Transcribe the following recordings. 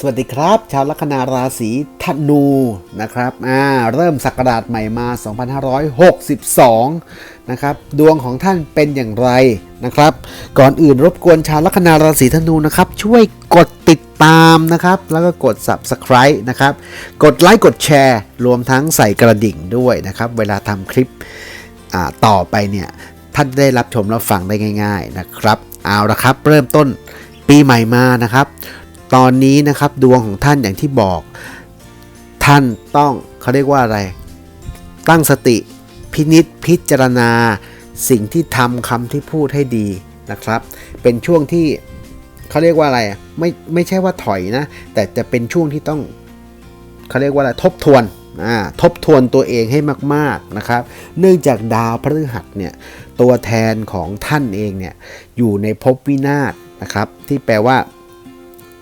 สวัสดีครับ ชาวลัคนาราศีธนูนะครับอ่าเริ่มศักราชใหม่มา 2562 นะครับ ดวงของท่านเป็นอย่างไรนะครับ ก่อนอื่นรบกวนชาวลัคนาราศีธนูนะครับ ช่วยกดติดตามนะครับ แล้วก็กด subscribe นะครับ กดไลค์กดแชร์ รวมทั้งใส่กระดิ่งด้วยนะครับ เวลาทำคลิปอ่าต่อไปเนี่ยท่านได้รับชมรับฟังได้ง่าย ๆนะครับ เอาละครับ เริ่มต้นปีใหม่มานะครับ ตอนนี้นะครับดวงของท่านอย่างที่บอก ท่านต้องเขาเรียกว่าอะไร ตั้งสติพินิษพิจารณา สิ่งที่ทำคำที่พูดให้ดีนะครับ เป็นช่วงที่เขาเรียกว่าอะไรไม่ไม่ใช่ว่าถอยนะ แต่จะเป็นช่วงที่ต้องเขาเรียกว่าอะไรทบทวนอ่าทบทวนตัวเองให้มากๆนะครับ เนื่องจากดาวพฤหัสเนี่ยตัวแทนของท่านเองเนี่ยอยู่ในภพวินาศนะครับ ที่แปลว่า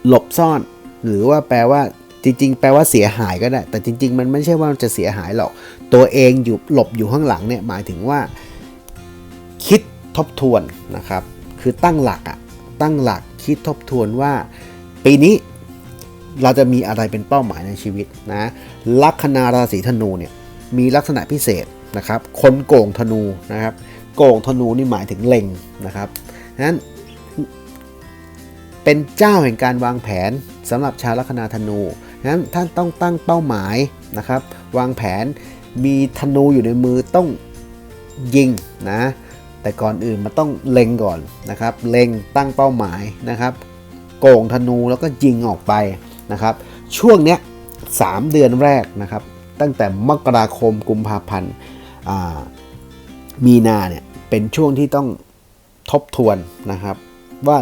หลบซ่อน หรือว่าแปลว่าจริง ๆ แปลว่าเสียหายก็ได้ แต่จริง ๆ มันไม่ใช่ว่ามันจะเสียหายหรอก ตัวเองอยู่หลบอยู่ข้างหลังเนี่ยหมายถึงว่า คิดทบทวนนะครับ คือตั้งหลักอะตั้งหลักคิดทบทวนว่า ปีนี้เราจะมีอะไรเป็นเป้าหมายในชีวิตนะลัคนาราศีธนูเนี่ยมีลักษณะพิเศษนะครับ คนโก่งธนูนะครับ โก่งธนูนี่หมายถึงเล็งนะครับนั้น เป็นเจ้าแห่งการวางแผนสำหรับชาวลัคนาธนูนั้นท่านต้องตั้งเป้าหมายนะครับ วางแผนมีธนูอยู่ในมือต้องยิงนะแต่ก่อนอื่นมันต้องเล็งก่อนนะครับ เล็งตั้งเป้าหมายนะครับ โก่งธนูแล้วก็ยิงออกไปนะครับ ช่วงเนี้ยสามเดือนแรกนะครับ ตั้งแต่มกราคมกุมภาพันธ์มีนาเนี่ยเป็นช่วงที่ต้องทบทวนนะครับ ว่า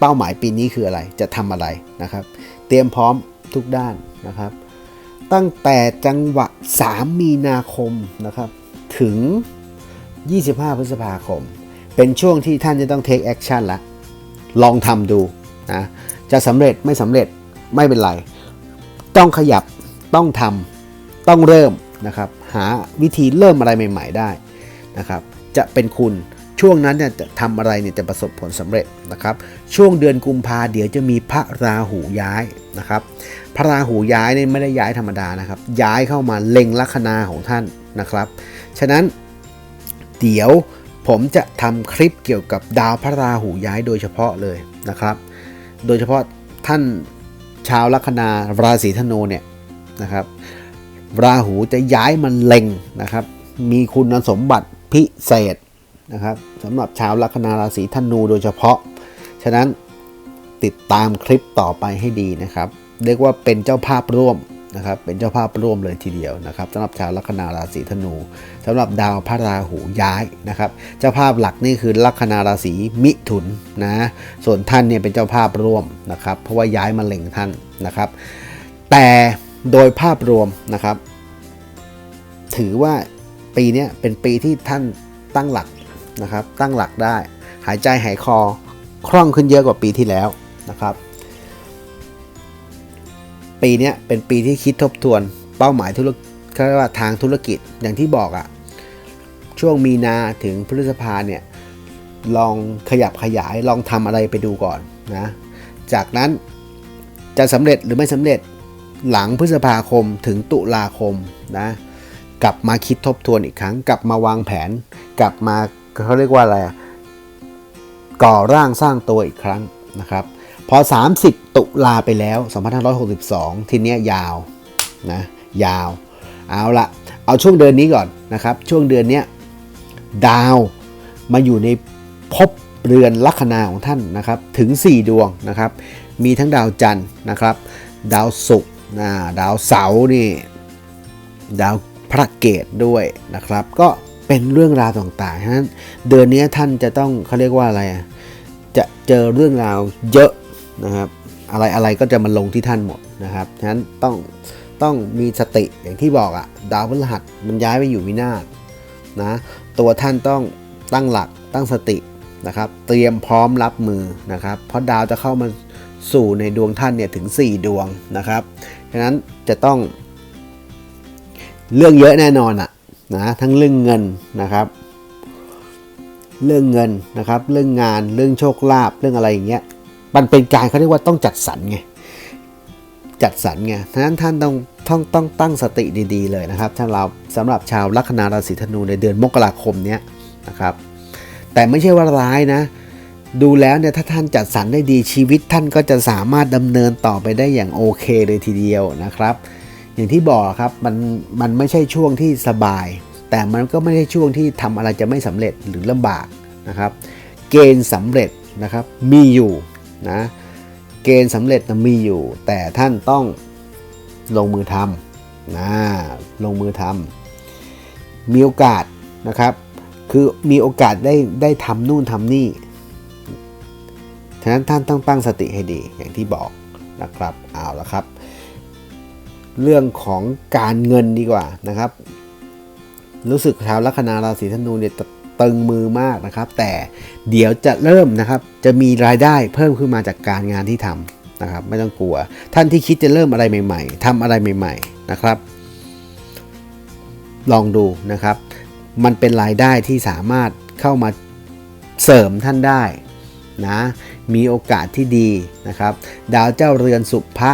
เป้าหมายปีนี้คืออะไรจะทำอะไรนะครับ เตรียมพร้อมทุกด้านนะครับ ตั้งแต่จังหวะ 3 มีนาคมนะครับ ถึง 25 พฤษภาคม เป็นช่วงที่ท่านจะต้อง take action ละลองทำดูนะจะสำเร็จไม่สำเร็จไม่เป็นไร ต้องขยับต้องทำต้องเริ่มนะครับ หาวิธีเริ่มอะไรใหม่ ๆ ได้นะครับ จะเป็นคุณ ช่วงนั้นเนี่ยจะทำอะไรเนี่ยจะประสบผลสำเร็จนะครับ ช่วงเดือนกุมภาเดี๋ยวจะมีพระราหูย้ายนะครับ พระราหูย้ายเนี่ยไม่ได้ย้ายธรรมดานะครับ ย้ายเข้ามาเล็งลัคนาของท่านนะครับ ฉะนั้นเดี๋ยวผมจะทำคลิปเกี่ยวกับดาวพระราหูย้ายโดยเฉพาะเลยนะครับ โดยเฉพาะท่านชาวลัคนาราศีธนูเนี่ยนะครับ ราหูจะย้ายมันเล็งนะครับ มีคุณสมบัติพิเศษ นะครับสำหรับชาวลัคนาราศีธนูโดยเฉพาะ ฉะนั้นติดตามคลิปต่อไปให้ดีนะครับ เรียกว่าเป็นเจ้าภาพร่วมนะครับ เป็นเจ้าภาพร่วมเลยทีเดียวนะครับสำหรับชาวลัคนาราศีธนูสำหรับดาวพระราหูย้ายนะครับ เจ้าภาพหลักนี่คือลัคนาราศีมิถุนนะ ส่วนท่านเนี่ยเป็นเจ้าภาพร่วมนะครับ เพราะว่าย้ายมาเล็งท่านนะครับ แต่โดยภาพรวมนะครับ ถือว่าปีนี้เป็นปีที่ท่านตั้งหลัก นะครับ ตั้งหลักได้ หายใจหายคอคล่องขึ้นเยอะกว่าปีที่แล้วนะครับ ปีนี้เป็นปีที่คิดทบทวนเป้าหมายธุรกิจเขาเรียกว่าทางธุรกิจอย่างที่บอกอะช่วงมีนาถึงพฤษภาเนี่ยลองขยับขยายลองทำอะไรไปดูก่อนนะจากนั้นจะสำเร็จหรือไม่สำเร็จหลังพฤษภาคมถึงตุลาคมนะกลับมาคิดทบทวนอีกครั้ง กลับมาวางแผน กลับมา เขาเรียกว่าอะไรก่อร่างสร้างตัวอีกครั้งนะครับ พอ 30 ตุลาไปแล้ว 2562 ทีเนี้ยยาวนะยาว เอาละเอาช่วงเดือนนี้ก่อนนะครับ ช่วงเดือนเนี้ยดาวมาอยู่ในภพเรือนลัคนาของท่านนะครับ ถึง 4 ดวงนะครับ มีทั้งดาวจันทร์นะครับ ดาวศุกร์นะดาวเสาร์นี่ ดาวพระเกตด้วยนะครับ ก็ เป็นเรื่องราวต่างๆฉะนั้นเดือนนี้ท่านจะต้องเขาเรียกว่าอะไรจะเจอเรื่องราวเยอะนะครับ อะไรอะไรก็จะมาลงที่ท่านหมดนะครับฉะนั้นต้องต้องมีสติอย่างที่บอกอะดาวพฤหัสมันย้ายไปอยู่วินาศนะตัวท่านต้องตั้งหลักตั้งสตินะครับ เตรียมพร้อมรับมือนะครับ เพราะดาวจะเข้ามาสู่ในดวงท่านเนี่ยถึง 4 ดวงนะครับ ฉะนั้นจะต้องเรื่องเยอะแน่นอนอะ นะทั้งเรื่องเงินนะครับ เรื่องเงินนะครับ เรื่องงานเรื่องโชคลาภเรื่องอะไรอย่างเงี้ยมันเป็นการเขาเรียกว่าต้องจัดสรรไงจัดสรรไงฉะนั้นท่านต้องต้องต้องตั้งสติดีๆเลยนะครับสำหรับสำหรับชาวลัคนาราศีธนูในเดือนมกราคมเนี้ยนะครับ แต่ไม่ใช่ว่าร้ายนะ ดูแล้วเนี่ยถ้าท่านจัดสรรได้ดีชีวิตท่านก็จะสามารถดำเนินต่อไปได้อย่างโอเคเลยทีเดียวนะครับ อย่างที่บอกครับมันมันไม่ใช่ช่วงที่สบาย แต่มันก็ไม่ใช่ช่วงที่ทำอะไรจะไม่สำเร็จหรือลำบากนะครับ เกณฑ์สำเร็จนะครับมีอยู่นะเกณฑ์สำเร็จมีอยู่ แต่ท่านต้องลงมือทำนะลงมือทำมีโอกาสนะครับ คือมีโอกาสได้ได้ทำนู่นทำนี่ฉะนั้นท่านต้องตั้งสติให้ดีอย่างที่บอกนะครับเอาละครับ เรื่องของการเงินดีกว่านะครับ รู้สึกชาวลัคนาราศีธนูเนี่ยตตึงมือมากนะครับ แต่เดี๋ยวจะเริ่มนะครับ จะมีรายได้เพิ่มขึ้นมาจากการงานที่ทำนะครับ ไม่ต้องกลัว ท่านที่คิดจะเริ่มอะไรใหม่ ๆทำอะไรใหม่ ๆนะครับ ลองดูนะครับ มันเป็นรายได้ที่สามารถเข้ามาเสริมท่านได้นะมีโอกาสที่ดีนะครับ ดาวเจ้าเรือนสุภะ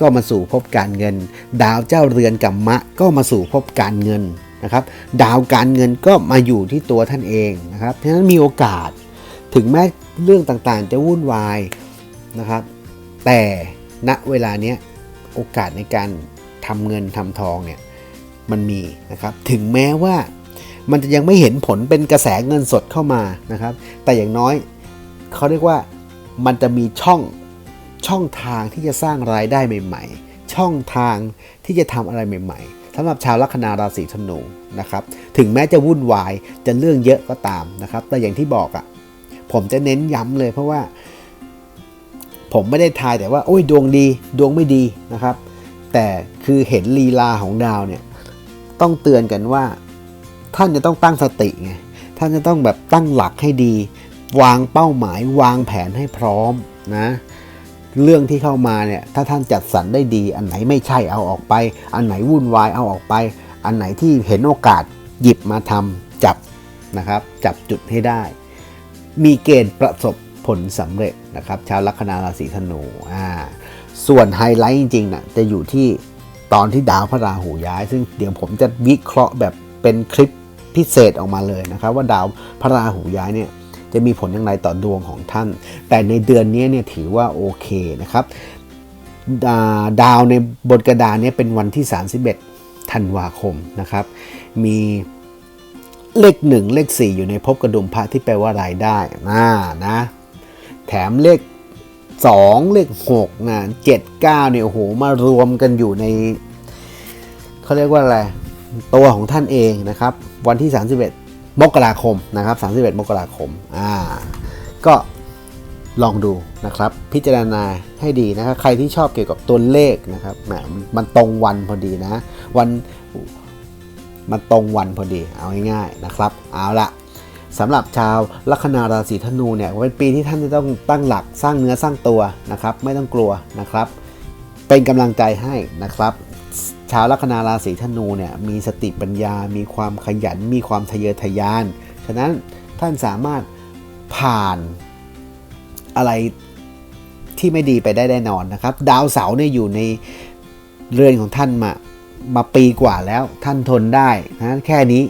ก็มาสู่ภพการเงิน ดาวเจ้าเรือนกัมมะก็มาสู่ภพการเงินนะครับ ดาวการเงินก็มาอยู่ที่ตัวท่านเองนะครับเพราะฉะนั้นมีโอกาส ถึงแม้เรื่องต่างๆ จะวุ่นวายนะครับ แต่ณเวลาเนี้ยโอกาสในการทำเงินทำทองเนี่ยมันมีนะครับ ถึงแม้ว่ามันจะยังไม่เห็นผลเป็นกระแสเงินสดเข้ามานะครับ แต่อย่างน้อยเขาเรียกว่ามันจะมีช่อง ช่องทางที่จะสร้างรายได้ใหม่ ๆ ช่องทางที่จะทำอะไรใหม่ ๆสำหรับชาวลัคนาราศีธนูนะครับ ถึงแม้จะวุ่นวายจะเรื่องเยอะก็ตามนะครับ แต่อย่างที่บอกอะ่ะผมจะเน้นย้ำเลยเพราะว่า ผมไม่ได้ทายแต่ว่าโอ้ยดวงดีดวงไม่ดีนะครับ แต่คือเห็นลีลาของดาวเนี่ยต้องเตือนกันว่า ท่านจะต้องตั้งสติไงท่านจะต้องแบบตั้งหลักให้ดี วางเป้าหมายวางแผนให้พร้อมนะ เรื่องที่เข้ามาเนี่ยถ้าท่านจัดสรรได้ดี อันไหนไม่ใช่เอาออกไป อันไหนวุ่นวายเอาออกไป อันไหนที่เห็นโอกาสหยิบมาทำจับนะครับ จับจุดให้ได้ มีเกณฑ์ประสบผลสำเร็จนะครับ ชาวลัคนาราศีธนูอ่าส่วนไฮไลท์จริงๆนะจะอยู่ที่ตอนที่ดาวพระราหูย้าย ซึ่งเดี๋ยวผมจะวิเคราะห์แบบเป็นคลิปพิเศษออกมาเลยนะครับ ว่าดาวพระราหูย้ายเนี่ย จะมีผลอย่างไรต่อดวงของท่าน แต่ในเดือนนี้เนี่ยถือว่าโอเคนะครับ ดาดาวในบนกระดานเนี้เป็นวันที่ 31 ธันวาคมนะครับ มีเลขหนึ่งเลข 4 อยู่ในภพกระดุมพระที่แปลว่ารายได้นะนะ แถมเลข 2 เลข6นะ7 9เนี่ยโอ้โหมารวมกันอยู่ในเขาเรียกว่าอะไรตัวของท่านเองนะครับ วันที่ 31 มกราคมนะครับ31 มกราคมอ่าก็ลองดูนะครับ พิจารณาให้ดีนะครับใครที่ชอบเกี่ยวกับตัวเลขนะครับแหมมันตรงวันพอดีนะ วันมันตรงวันพอดีเอาง่ายๆนะครับ เอาละสำหรับชาวลัคนาราศีธนูเนี่ยเป็นปีที่ท่านจะต้องตั้งหลักสร้างเนื้อสร้างตัวนะครับ ไม่ต้องกลัวนะครับ เป็นกำลังใจให้นะครับ ชาวลัคนาราศีธนูเนี่ยมีสติปัญญา มีความขยัน มีความทะเยอทะยาน ฉะนั้นท่านสามารถผ่านอะไรที่ไม่ดีไปได้แน่นอนนะครับ ดาวเสาร์เนี่ยอยู่ในเรือนของท่านมามาปีกว่าแล้วท่านทนได้นะแค่นี้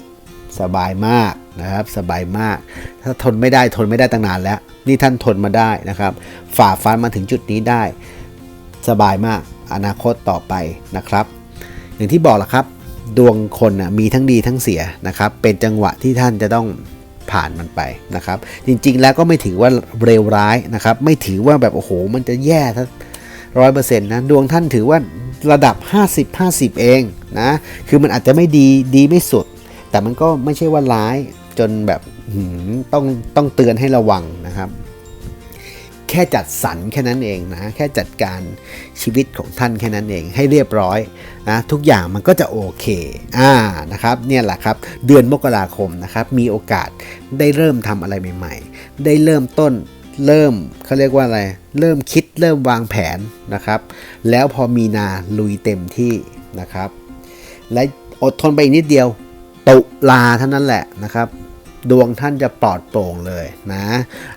สบายมากนะครับสบายมาก ถ้าทนไม่ได้ทนไม่ได้ตั้งนานแล้ว นี่ท่านทนมาได้นะครับ ฝ่าฟันมาถึงจุดนี้ได้ สบายมากอนาคตต่อไปนะครับ อย่างที่บอกแหละครับ ดวงคนนะมีทั้งดีทั้งเสียนะครับ เป็นจังหวะที่ท่านจะต้องผ่านมันไปนะครับ จริงๆแล้วก็ไม่ถือว่าเร็วร้ายนะครับ ไม่ถือว่าแบบโอ้โห มันจะแย่ถ้าร้อยเปอร์เซ็นต์นะดวงท่านถือว่าระดับ 50 50 เองนะคือมันอาจจะไม่ดีดีไม่สุด แต่มันก็ไม่ใช่ว่าร้ายจนแบบต้องต้องเตือนให้ระวังนะครับ แค่จัดสรรแค่นั้นเองนะ แค่จัดการชีวิตของท่านแค่นั้นเองให้เรียบร้อยนะทุกอย่างมันก็จะโอเคอ่านะครับเนี่ยแหละครับเดือนมกราคมนะครับมีโอกาสได้เริ่มทำอะไรใหม่ ๆ ได้เริ่มต้นเริ่มเขาเรียกว่าอะไร เริ่มคิดเริ่มวางแผนนะครับ แล้วพอมีนาลุยเต็มที่นะครับ และอดทนไปอีกนิดเดียวตุลาเท่านั้นแหละนะครับ ดวงท่านจะปลอดโปร่งเลยนะ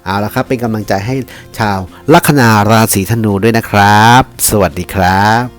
เอาละครับเป็นกำลังใจให้ชาวลัคนาราศีธนูด้วยนะครับ สวัสดีครับ